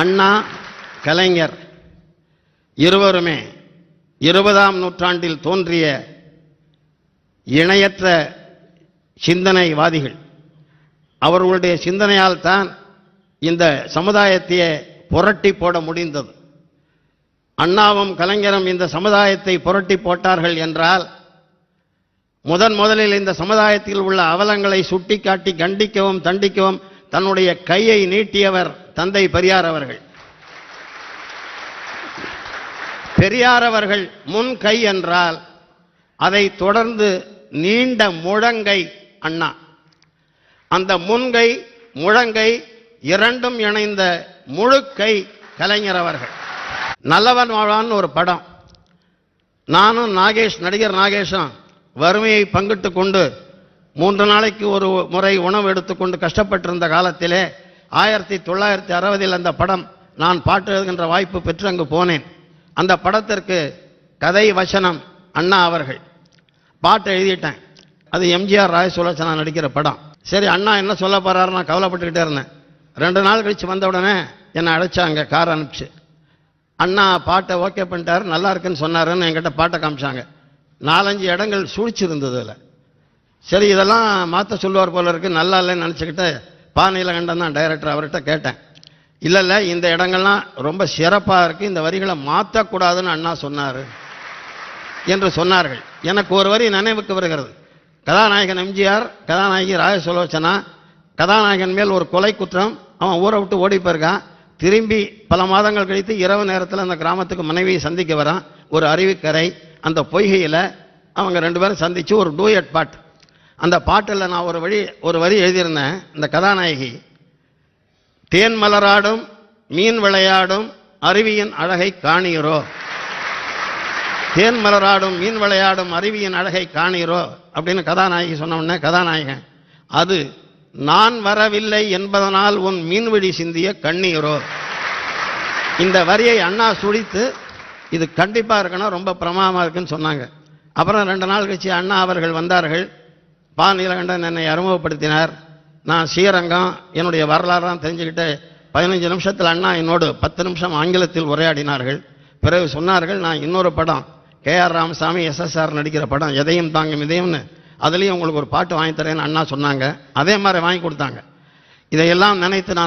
அண்ணா கலைஞர் இருவருமே இருபதாம் நூற்றாண்டில் தோன்றிய இணையற்ற சிந்தனைவாதிகள். அவர்களுடைய சிந்தனையால் தான் இந்த சமுதாயத்தையே புரட்டி போட முடிந்தது. அண்ணாவும் கலைஞரும் இந்த சமுதாயத்தை புரட்டி போட்டார்கள் என்றால் முதன் முதலில் இந்த சமுதாயத்தில் உள்ள அவலங்களை சுட்டிக்காட்டி கண்டிக்கவும் தண்டிக்கவும் தன்னுடைய கையை நீட்டியவர் தந்தை பெரியார் அவர்கள். பெரியார் அவர்கள் முன் கை என்றால் அதை தொடர்ந்து நீண்ட முழங்கை அண்ணா. அந்த முன்கை முழங்கை இரண்டும் இணைந்த முழுக்கை கலைஞர் அவர்கள். நல்லவன் வாழான் ஒரு படம். நானும் நாகேஷ் நடிகர் நாகேஷும் வறுமையை பங்கிட்டு கொண்டு மூன்று நாளைக்கு ஒரு முறை உணவு எடுத்துக்கொண்டு கஷ்டப்பட்டிருந்த காலத்திலே ஆயிரத்தி தொள்ளாயிரத்தி அறுபதில் அந்த படம் நான் பாட்டு எழுதுகின்ற வாய்ப்பு பெற்று அங்கு போனேன். அந்த படத்திற்கு கதை வசனம் அண்ணா அவர்கள். பாட்டு எழுதிட்டேன். அது எம்ஜிஆர் ராய் சுலோச்சனா நடிக்கிற படம். சரி அண்ணா என்ன சொல்ல போகிறாரு நான் கவலைப்பட்டுக்கிட்டே இருந்தேன். ரெண்டு நாள் கழித்து வந்த உடனே என்னை அழைச்சாங்க கார் அனுப்பிச்சு. அண்ணா பாட்டை ஓகே பண்ணிட்டாரு நல்லா இருக்குன்னு சொன்னாருன்னு என்கிட்ட பாட்டை காமிச்சாங்க. நாலஞ்சு இடங்கள் சூழ்ச்சிருந்தது அதில். சரி இதெல்லாம் மாற்ற சொல்லுவார் போல இருக்குது நல்லா இல்லைன்னு நினச்சிக்கிட்டு பானையில் கண்டன் தான் டைரக்டர் அவர்கிட்ட கேட்டேன். இல்லை இல்லை இந்த இடங்கள்லாம் ரொம்ப சிறப்பாக இருக்குது இந்த வரிகளை மாற்றக்கூடாதுன்னு அண்ணா சொன்னார். என்று சொன்னார்கள். எனக்கு ஒரு வரி நினைவுக்கு வருகிறது. கதாநாயகன் எம்ஜிஆர் கதாநாயகி ராஜசுலோச்சனா கதாநாயகன் மேல் ஒரு கொலை குற்றம் அவன் ஊரை விட்டு ஓடி போயிருக்கான் திரும்பி பல மாதங்கள் கழித்து இரவு நேரத்தில் அந்த கிராமத்துக்கு மனைவியை சந்திக்க வரான். ஒரு அருவிக்கரை அந்த பொய்கையில் அவங்க ரெண்டு பேரும் சந்தித்து ஒரு டூயட் பாட்டு. அந்த பாட்டில் நான் ஒரு வழி ஒரு வரி எழுதியிருந்தேன். இந்த கதாநாயகி தேன் மலராடும் மீன் விளையாடும் அருவியின் அழகை காணீரோ தேன் மலராடும் மீன் விளையாடும் அருவியின் அழகை காணீரோ அப்படின்னு கதாநாயகி சொன்ன உடனே கதாநாயகன் அது நான் வரவில்லை என்பதனால் உன் மீன்விழி சிந்திய கண்ணீரோ. இந்த வரியை அண்ணா சுழித்து இது கண்டிப்பாக இருக்கணும் ரொம்ப பிரமாதமாக இருக்குன்னு சொன்னாங்க. அப்புறம் ரெண்டு நாள் கழிச்சு அண்ணா அவர்கள் வந்தார்கள். பா நீலகண்டன் என்னை அறிமுகப்படுத்தினார். நான் ஸ்ரீரங்கம் என்னுடைய வரலாறுலாம் தெரிஞ்சுக்கிட்டு பதினஞ்சு நிமிஷத்தில் அண்ணா என்னோடு பத்து நிமிஷம் ஆங்கிலத்தில் உரையாடினார்கள். பிறகு சொன்னார்கள் நான் இன்னொரு படம் கே ஆர் ராமசாமி எஸ்எஸ்ஆர் நடிக்கிற படம் எதையும் தாங்கும் இதையும்னு. அதுலேயும் உங்களுக்கு ஒரு பாட்டு வாங்கி தரேன்னு அண்ணா சொன்னாங்க. அதே மாதிரி வாங்கி கொடுத்தாங்க. இதையெல்லாம் நினைத்து நான்